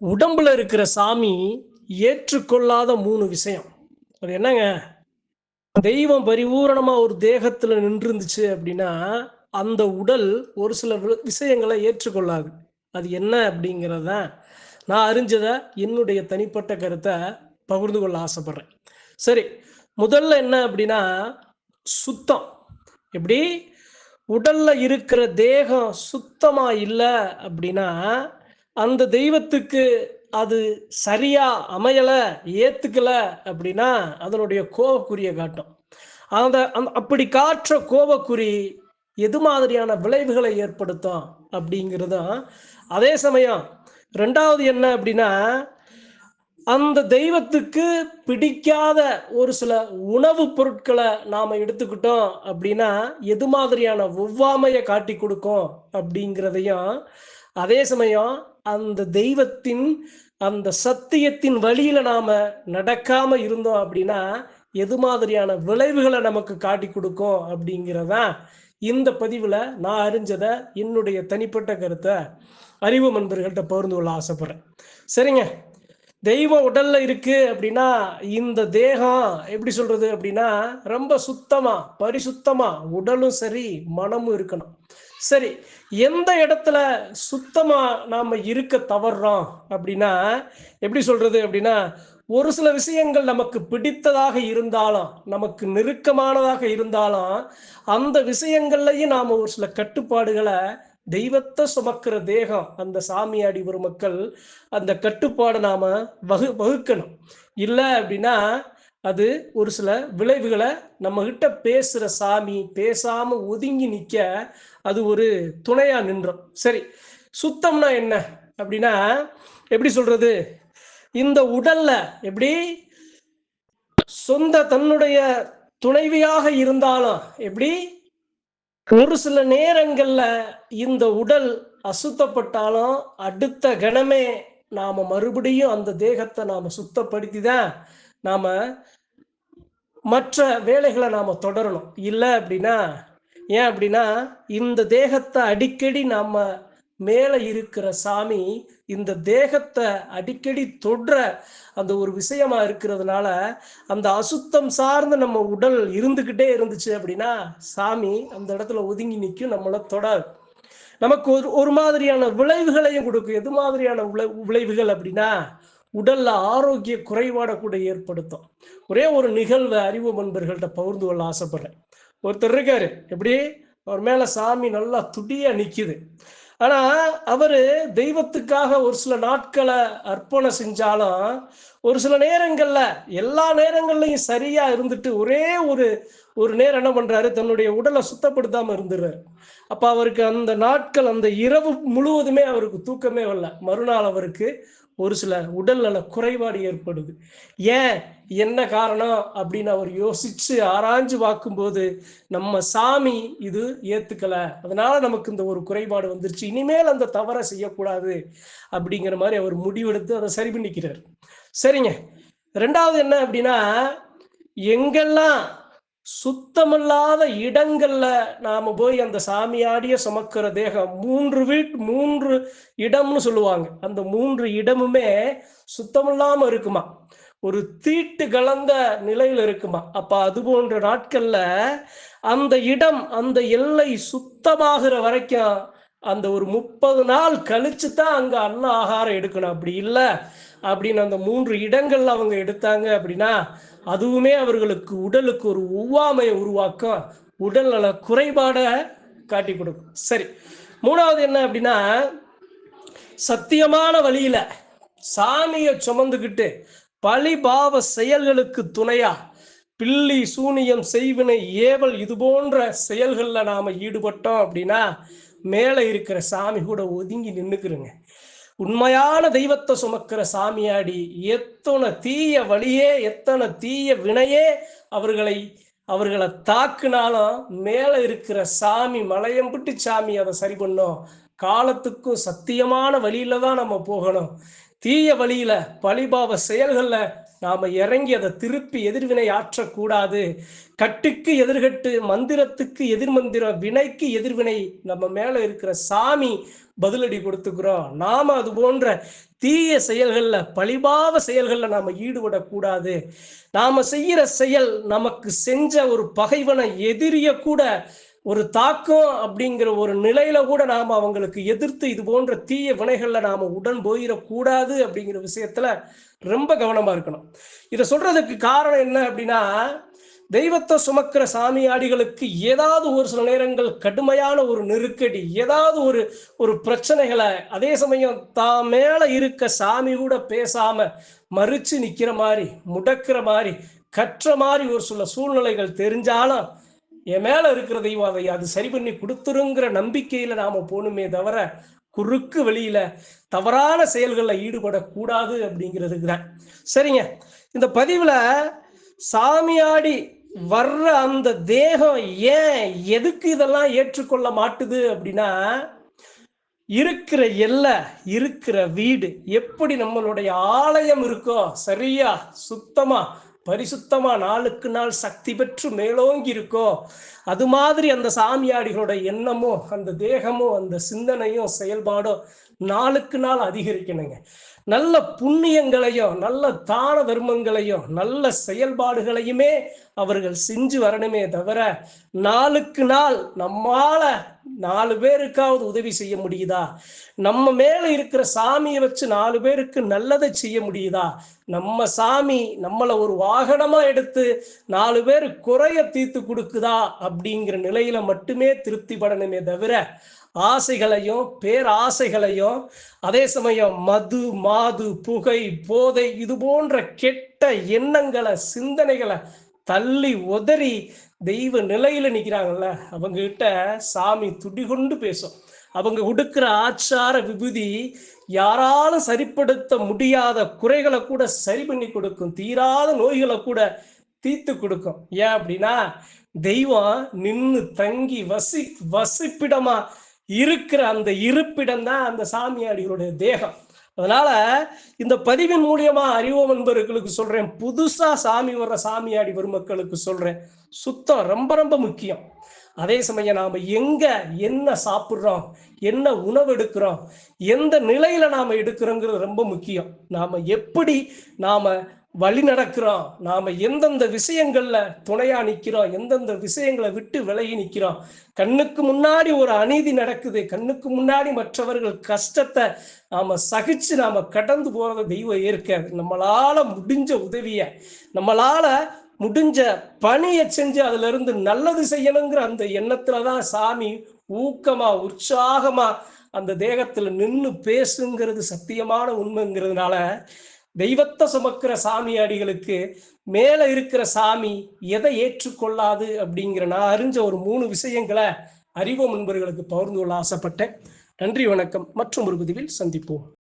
உடம்புல இருக்கிற சாமி ஏற்றுக்கொள்ளாத மூணு விஷயம். அது என்னங்க? தெய்வம் பரிபூரணமா ஒரு தேகத்துல நின்றுருந்துச்சு அப்படின்னா அந்த உடல் ஒரு சில விஷயங்களை ஏற்றுக்கொள்ளாது. அது என்ன அப்படிங்கிறத நான் அறிஞ்சதை என்னுடைய தனிப்பட்ட கருத்தை பகிர்ந்து கொள்ள ஆசைப்படுறேன். சரி முதல்ல என்ன அப்படின்னா சுத்தம். எப்படி? உடல்ல இருக்கிற தேகம் சுத்தமா இல்லை அப்படின்னா அந்த தெய்வத்துக்கு அது சரியா அமையல ஏத்துக்கல அப்படின்னா அதனுடைய கோபக்குரிய காட்டும். அந்த அந் அப்படி காற்ற கோபக்குறி எது மாதிரியான விளைவுகளை ஏற்படுத்தும் அப்படிங்கிறதும் அதே சமயம் ரெண்டாவது என்ன அப்படின்னா அந்த தெய்வத்துக்கு பிடிக்காத ஒரு சில உணவுப் பொருட்களை நாம் எடுத்துக்கிட்டோம் அப்படின்னா எது மாதிரியான ஒவ்வாமையை காட்டி கொடுக்கும் அப்படிங்கிறதையும் அதே சமயம் அந்த தெய்வத்தின் அந்த சத்தியத்தின் வழியில நாம நடக்காம இருந்தோம் அப்படின்னா எது மாதிரியான விளைவுகளை நமக்கு காட்டி கொடுக்கும் அப்படிங்கிறதான் இந்த பதிவுல நான் அறிஞ்சதை என்னுடைய தனிப்பட்ட கருத்தை அறிவு நண்பர்கள்ட்ட பகிர்ந்து கொள்ள ஆசைப்படுறேன். சரிங்க. தெய்வம் உடல்ல இருக்கு அப்படின்னா இந்த தேகம் எப்படி சொல்றது அப்படின்னா ரொம்ப சுத்தமா பரிசுத்தமா உடலும் சரி மனமும் இருக்கணும். சரி எந்த இடத்துல சுத்தமா நாம இருக்க தவறுறோம் அப்படின்னா எப்படி சொல்றது அப்படின்னா ஒரு சில விஷயங்கள் நமக்கு பிடித்ததாக இருந்தாலும் நமக்கு நெருக்கமானதாக இருந்தாலும் அந்த விஷயங்கள்லையும் நாம் ஒரு சில கட்டுப்பாடுகளை தெய்வத்தை சுமக்கிற தேகம் அந்த சாமியாடி ஒரு மக்கள் அந்த கட்டுப்பாடை நாம் வகு வகுக்கணும். இல்லை அப்படின்னா அது ஒரு சில விளைவுகளை நம்ம கிட்ட பேசுற சாமி பேசாமல் ஒதுங்கி நிற்க அது ஒரு துணையா நின்றோம். சரி சுத்தம்னா என்ன? அப்படின்னா எப்படி சொல்றது? இந்த உடல்ல எப்படி சொந்த தன்னுடைய துணைவியாக இருந்தாலும் எப்படி ஒரு சில நேரங்கள்ல இந்த உடல் அசுத்தப்பட்டாலும் அடுத்த கணமே நாம மறுபடியும் அந்த தேகத்தை நாம சுத்தப்படுத்தி தான் நாம மற்ற வேலைகளை நாம் தொடரணும். இல்லை அப்படின்னா ஏன் அப்படின்னா இந்த தேகத்தை அடிக்கடி நாம் மேலே இருக்கிற சாமி இந்த தேகத்தை அடிக்கடி தொடுற அந்த ஒரு விஷயமா இருக்கிறதுனால அந்த அசுத்தம் சார்ந்த நம்ம உடல் இருந்துக்கிட்டே இருந்துச்சு அப்படின்னா சாமி அந்த இடத்துல ஒதுங்கி நிற்கும் நம்மளை தொடாது. நமக்கு ஒரு ஒரு மாதிரியான விளைவுகளையும் கொடுக்கும். எது மாதிரியான விளை- விளைவுகள் அப்படின்னா உடல்ல ஆரோக்கிய குறைபாட கூட ஏற்படுத்தும். ஒரே ஒரு நிகழ்வை அறிவு நண்பர்கள்ட்ட பகிர்ந்து கொள்ள ஆசைப்படுறேன். ஒருத்தர் இருக்காரு. எப்படி? அவர் மேல சாமி நல்லா துடியா நிக்குது. ஆனா அவரு தெய்வத்துக்காக ஒரு சில நாட்களை அர்ப்பணம் செஞ்சாலும் ஒரு சில நேரங்கள்ல எல்லா நேரங்கள்லையும் சரியா இருந்துட்டு ஒரே ஒரு ஒரு நேரம் என்ன பண்றாரு? தன்னுடைய உடலை சுத்தப்படுத்தாம இருந்துடுறாரு. அப்ப அவருக்கு அந்த நாட்கள் அந்த இரவு முழுவதுமே அவருக்கு தூக்கமே வரல. மறுநாள் அவருக்கு ஒரு சில உடல்நல குறைபாடு ஏற்படுது. ஏன்? என்ன காரணம்? அப்படின்னு அவர் யோசிச்சு ஆராய்ஞ்சு பார்க்கும்போது நம்ம சாமி இது ஏத்துக்கல. அதனால நமக்கு இந்த ஒரு குறைபாடு வந்துருச்சு. இனிமேல் அந்த தவறை செய்யக்கூடாது அப்படிங்கிற மாதிரி அவர் முடிவெடுத்து அதை சரி பண்ணிக்கிறார். சரிங்க. ரெண்டாவது என்ன அப்படின்னா எங்கெல்லாம் சுத்தமில்லாத இடங்கள்ல நாம போய் அந்த சாமியாடிய சுமக்கிற தேகம் மூன்று வீட் மூன்று இடம்னு சொல்லுவாங்க. அந்த மூன்று இடமுமே சுத்தமில்லாம இருக்குமா? ஒரு தீட்டு கலந்த நிலையில இருக்குமா? அப்ப அது போன்ற நாட்கள்ல அந்த இடம் அந்த எல்லை சுத்தமாகிற வரைக்கும் அந்த ஒரு முப்பது நாள் கழிச்சு தான் அங்க அன்ன ஆகாரம் எடுக்கணும். அப்படி இல்லை. அப்படின்னு அந்த மூன்று இடங்கள்ல அவங்க எடுத்தாங்க அப்படின்னா அதுவுமே அவர்களுக்கு உடலுக்கு ஒரு ஒவ்வாமையை உருவாக்கும் உடல்நல குறைபாடை காட்டி கொடுக்கும். சரி மூணாவது என்ன அப்படின்னா சத்தியமான வழியில சாமியை சுமந்துக்கிட்டு பழிபாவ செயல்களுக்கு துணையா பில்லி சூனியம் செய்வினை ஏவல் இது போன்ற செயல்களில் நாம் ஈடுபட்டோம் அப்படின்னா மேலே இருக்கிற சாமி கூட ஒதுங்கி நின்றுக்குறோங்க உண்மையான தெய்வத்தை சுமக்கிற சாமியாடி எத்தனை தீய வழியே எத்தனை தீய வினையே அவர்களை அவர்களை தாக்குனாலும் மேலே இருக்கிற சாமி மலையம்பிட்டு சாமி அதை சரி பண்ணும். காலத்துக்கும் சத்தியமான வழியில தான் நம்ம போகணும். தீய வழியில பழிபாவ செயல்களில் நாம இறங்கி அதை திருப்பி எதிர்வினை ஆற்றக்கூடாது. கட்டுக்கு எதிர்கட்டு மந்திரத்துக்கு எதிர்மந்திரம் வினைக்கு எதிர்வினை நம்ம மேல இருக்கிற சாமி பதிலடி கொடுத்துக்கிறோம். நாம அது போன்ற தீய செயல்கள்ல பழிபாவ செயல்கள்ல நாம ஈடுபடக்கூடாது. நாம செய்யற செயல் நமக்கு செஞ்ச ஒரு பகைவனை எதிரிய கூட ஒரு தாக்கம் அப்படிங்கிற ஒரு நிலையில கூட நாம் அவங்களுக்கு எதிர்த்து இது போன்ற தீய வினைகளில் நாம் உடன் போயிடக்கூடாது அப்படிங்கிற விஷயத்துல ரொம்ப கவனமா இருக்கணும். இதை சொல்றதுக்கு காரணம் என்ன அப்படின்னா தெய்வத்தை சுமக்கிற சாமியாடிகளுக்கு ஏதாவது ஒரு சில நேரங்கள் கடுமையான ஒரு நெருக்கடி ஏதாவது ஒரு ஒரு பிரச்சனைகளை அதே சமயம் தான் மேல இருக்க சாமி கூட பேசாம மறிச்சு நிக்கிற மாதிரி முடக்கிற மாதிரி கற்ற மாதிரி ஒரு சில சூழ்நிலைகள் தெரிஞ்சாலும் என் மேல இருக்கிற தெய்வம் அதை அது சரி பண்ணி கொடுத்துருங்கிற நம்பிக்கையில நாம போகணுமே தவிர குறுக்கு வெளியில தவறான செயல்களில் ஈடுபடக்கூடாது அப்படிங்கிறதுக்கு தான் சரிங்க. இந்த பதிவுல சாமியாடி வர்ற அந்த தேகம் ஏன் எதுக்கு இதெல்லாம் ஏற்றுக்கொள்ள மாட்டுது அப்படின்னா இருக்கிற எல்லை இருக்கிற வீடு எப்படி நம்மளுடைய ஆலயம் இருக்கோ சரியா சுத்தமா பரிசுத்தமா நாளுக்கு நாள் சக்தி பெற்று மேலோங்கி இருக்கோ அது மாதிரி அந்த சாமியாடிகளோட எண்ணமும் அந்த தேகமும் அந்த சிந்தனையும் செயல்பாடும் நாளுக்கு நாள் அதிகரிக்கணுங்க. நல்ல புண்ணியங்களையும் நல்ல தான தர்மங்களையும் நல்ல செயல்பாடுகளையுமே அவர்கள் செஞ்சு வரணுமே தவிர நாளுக்கு நாள் நம்மால நாலு பேருக்காவது உதவி செய்ய முடியுதா? நம்ம மேல இருக்கிற சாமியை வச்சு நாலு பேருக்கு நல்லதை செய்ய முடியுதா? நம்ம சாமி நம்மளை ஒரு வாகனமா எடுத்து நாலு பேர் குறைய தீர்த்து கொடுக்குதா? அப்படிங்கிற நிலையில மட்டுமே திருப்தி படணுமே தவிர ஆசைகளையும் பேராசைகளையும் அதே சமயம் மது மாது புகை போதை இது போன்ற கெட்ட எண்ணங்களை சிந்தனைகளை தள்ளி உதறி தெய்வ நிலையில நிக்கிறாங்கல்ல அவங்க கிட்ட சாமி துடிகொண்டு பேசும். அவங்க கொடுக்கிற ஆச்சார விபூதி யாராலும் சரிப்படுத்த முடியாத குறைகளை கூட சரி பண்ணி கொடுக்கும். தீராத நோய்களை கூட தீர்த்து கொடுக்கும். ஏன் அப்படின்னா தெய்வம் நின்று தங்கி வசி வசிப்பிடமா இருக்கிற அந்த இருப்பிடம் தான் அந்த சாமியாடிகளுடைய தேகம். அதனால இந்த பதிவின் மூலியமா அறிவோம் என்பவர்களுக்கு சொல்றேன். புதுசா சாமி வர்ற சாமியாடி பெருமக்களுக்கு சொல்றேன். சுத்தம் ரொம்ப ரொம்ப முக்கியம். அதே சமயம் நாம் எங்க என்ன சாப்பிட்றோம் என்ன உணவு எடுக்கிறோம் எந்த நிலையில நாம எடுக்கிறோங்கிறது ரொம்ப முக்கியம். நாம எப்படி நாம வழி நடக்கிறோம் நாம எந்தெந்த விஷயங்கள்ல துணையா நிக்கிறோம் எந்தெந்த விஷயங்களை விட்டு விலகி நிக்கிறோம். கண்ணுக்கு முன்னாடி ஒரு அநீதி நடக்குது. கண்ணுக்கு முன்னாடி மற்றவர்கள் கஷ்டத்தை நாம சகிச்சு நாம கடந்து போறத தெய்வம் ஏற்காது நம்மளால முடிஞ்ச உதவிய நம்மளால முடிஞ்ச பணியை செஞ்சு அதுல இருந்து நல்லது செய்யணுங்கிற அந்த எண்ணத்துலதான் சாமி ஊக்கமா உற்சாகமா அந்த தேகத்துல நின்று பேசுங்கிறது சத்தியமான உண்மைங்கிறதுனால தெய்வத்தை சுமக்கிற சாமி அடிகளுக்கு மேல இருக்கிற சாமி எதை ஏற்றுக்கொள்ளாது அப்படிங்கிற நான் அறிஞ்ச ஒரு மூணு விஷயங்களை அறிவோம் நண்பர்களுக்கு பகிர்ந்து கொள்ள ஆசைப்பட்டேன். நன்றி வணக்கம். மற்றும் ஒரு பதிவில் சந்திப்போம்.